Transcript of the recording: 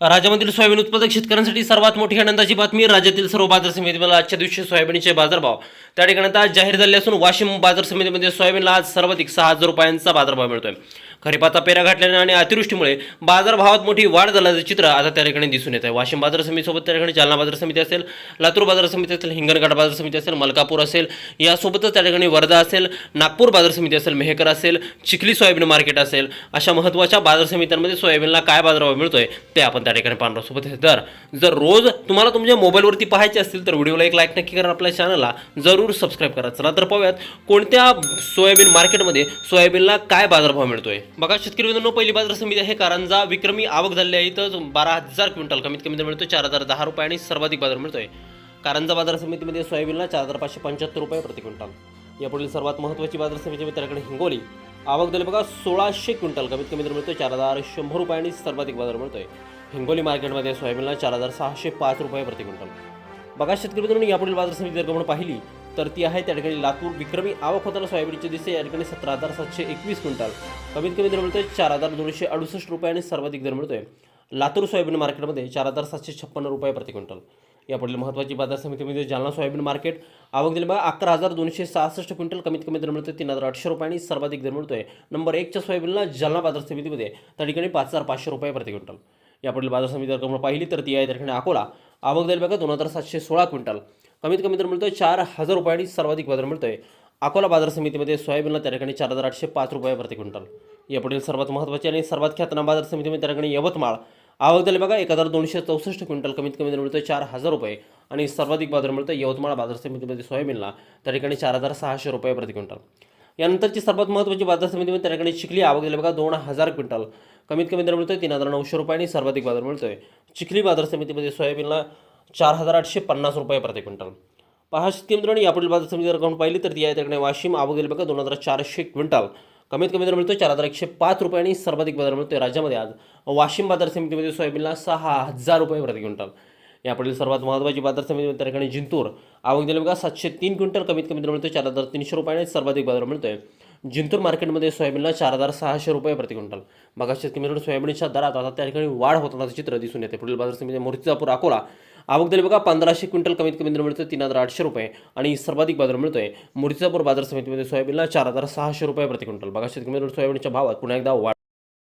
राज्यामधील सोयाबीन उत्पादक शेतकऱ्यांसाठी सर्वात मोठी आनंदाची बातमी राज्यातील सर्व बाजार समितीमध्ये आजच्या दिवशी सोयाबीनचे बाजारभाव. त्या ठिकाणी आता जाहीर झाले असून वाशिम बाजार समितीमध्ये सोयाबीनला आज सर्वाधिक सहा हजार रुपयांचा बाजारभाव मिळतोय. खरीपाचा पेरा घातल्याने आणि अतिवृष्टीमुळे बाजारभावात मोठी वाढ झाल्याचं चित्र आता त्या ठिकाणी दिसून येत आहे. वाशिम बाजार समितीसोबत त्या ठिकाणी जालना बाजार समिती असेल लातूर बाजार समिती असेल हिंगणघाट बाजार समिती असेल मलकापूर असेल यासोबतच त्या ठिकाणी वर्धा असेल नागपूर बाजार समिती असेल मेहकर असेल चिखली सोयाबीन मार्केट असेल अशा महत्त्वाच्या बाजार समित्यांमध्ये सोयाबीनला काय बाजारभाव मिळतोय ते आपण त्या ठिकाणी पाहणार सोबत तर दर जर रोज तुम्हाला तुमच्या मोबाईलवरती पाहायचे असतील तर व्हिडिओला एक लाईक नक्की करा आपल्या चॅनलला जरूर सबस्क्राईब करा. चला तर पाहूयात कोणत्या सोयाबीन मार्केटमध्ये सोयाबीनला काय बाजारभाव मिळतोय. बघा शेतकरी मित्रांनो पहिली बाजार समिती आहे कारंजा. विक्रमी आवक झालेली आहे तर बारा हजार क्विंटल कमीत कमी दर मिळतो चार हजार दहा रुपये आणि सर्वाधिक बाजार मिळतोय. कारंजा बाजार समितीमध्ये सोयाबीनला चार हजार पाचशे पंच्याहत्तर रुपये प्रति क्विंटल. यापुढील सर्वात महत्त्वाची बाजार समिती म्हणजे त्याकडे हिंगोली. आवक झाली बघा सोळाशे क्विंटल कमीत कमी दर मिळतोय चार हजार शंभर रुपये आणि सर्वाधिक बाजार मिळतोय. हिंगोली मार्केटमध्ये सोयाबीनला चार हजार सहाशे पाच रुपये प्रति क्विंटल. बघा शेतकरी मित्रांनो यापुढील बाजार समिती जर का आपण पाहिली तर ती आहे. त्या ठिकाणी लातूर विक्रमी आवक होताना सोयाबीनची दिसते. या ठिकाणी सतरा हजार सातशे एकवीस क्विंटल. कमीत कमी दर मिळतोय चार हजार दोनशे अडुसष्ट रुपये आणि सर्वाधिक दर मिळतोय. लातूर सोयाबीन मार्केटमध्ये चार हजार सातशे छप्पन्न रुपये प्रति क्विंटल. यापुढील महत्त्वाची बाजार समितीमध्ये जालना सोयाबीन मार्केट. आवक दिली बघा अकरा हजार दोनशे सहासष्ट क्विंटल. कमीत कमी दर मिळतोय तीन हजार आठशे रुपये आणि सर्वाधिक दर मिळतोय. नंबर एकच्या सोयाबीनला जालना बाजार समितीमध्ये. त्या ठिकाणी पाच हजार पाचशे रुपये प्रति क्विंटल. यापुढील बाजार समिती जर पाहिली तर ती आहे त्या ठिकाणी अकोला. आवक दिली बघा दोन हजार सातशे सोळा क्विंटल. कमीत कमी दर मिळतोय चार हजार रुपये आणि सर्वाधिक बाजार मिळतोय. अकोला बाजार समितीमध्ये सोयाबीनला त्या ठिकाणी चार हजार आठशे पाच रुपये प्रति क्विंटल. यापुढील सर्वात महत्त्वाची आणि सर्वात ख्यातना बाजार समितीमध्ये त्या ठिकाणी यवतमाळ. आवक झाली बघा एक हजार दोनशे चौसष्ट क्विंटल कमीत कमी दर मिळतोय चार हजार रुपये आणि सर्वाधिक बाजार मिळतोय यवतमाळ बाजार समितीमध्ये सोयाबीनला त्या ठिकाणी चार हजार सहाशे रुपये प्रति क्विंटल. यानंतरची सर्वात महत्त्वाची बाजार समितीमध्ये त्या ठिकाणी चिखली आवक झाले बघा दोन हजार क्विंटल. कमीत कमी दर मिळतोय तीन हजार नऊशे रुपये आणि सर्वाधिक बाजार मिळतोय. चिखली बाजार समितीमध्ये सोयाबीनला चार हजार आठशे पन्नास रुपये प्रति क्विंटल. पहा शेतकरी मित्रांनो यापुढील बाजार समिती जर आपण पाहिली तर ती आहे त्याकडे वाशिम आवक बघा दोन हजार चारशे क्विंटल. कमीत कमी दर मिळतो चार हजार एकशे पाच रुपये आणि सर्वाधिक बाजार मिळतो राज्यामध्ये आज. वाशिम बाजार समितीमध्ये सोयाबीनला सहा हजार रुपये प्रति क्विंटल. यापुढील सर्वात महत्त्वाची बाजार समिती म्हणजे त्या ठिकाणी जिंतूर. आवक दिली बघा सातशे तीन क्विंटल. कमीत कमी दर मिळतो चार हजार तीनशे रुपये आणि सर्वाधिक बाजार मिळतोय. जिंतूर मार्केटमध्ये सोयाबीनला चार हजार सहाशे रुपये प्रति क्विंटल. बघा शेतकरी मित्रांनो सोयाबीनच्या दरात आता त्या ठिकाणी वाढ होतानाचं चित्र दिसून येते. पुढील बाजार समिती मूर्तिजापूर अकोला. आवक दिली बघा पंधराशे क्विंटल कमीत कमी दर मिळतोय तीन हजार आठशे रुपये. आणि सर्वाधिक बाजार मिळतोय मूर्तिजापूर बाजार समितीमध्ये सोयाबीनला चार हजार सहाशे रुपये प्रति क्विंटल. बघा शेतकरी मित्रांनो सोयाबीनच्या भावात पुन्हा एकदा वाढ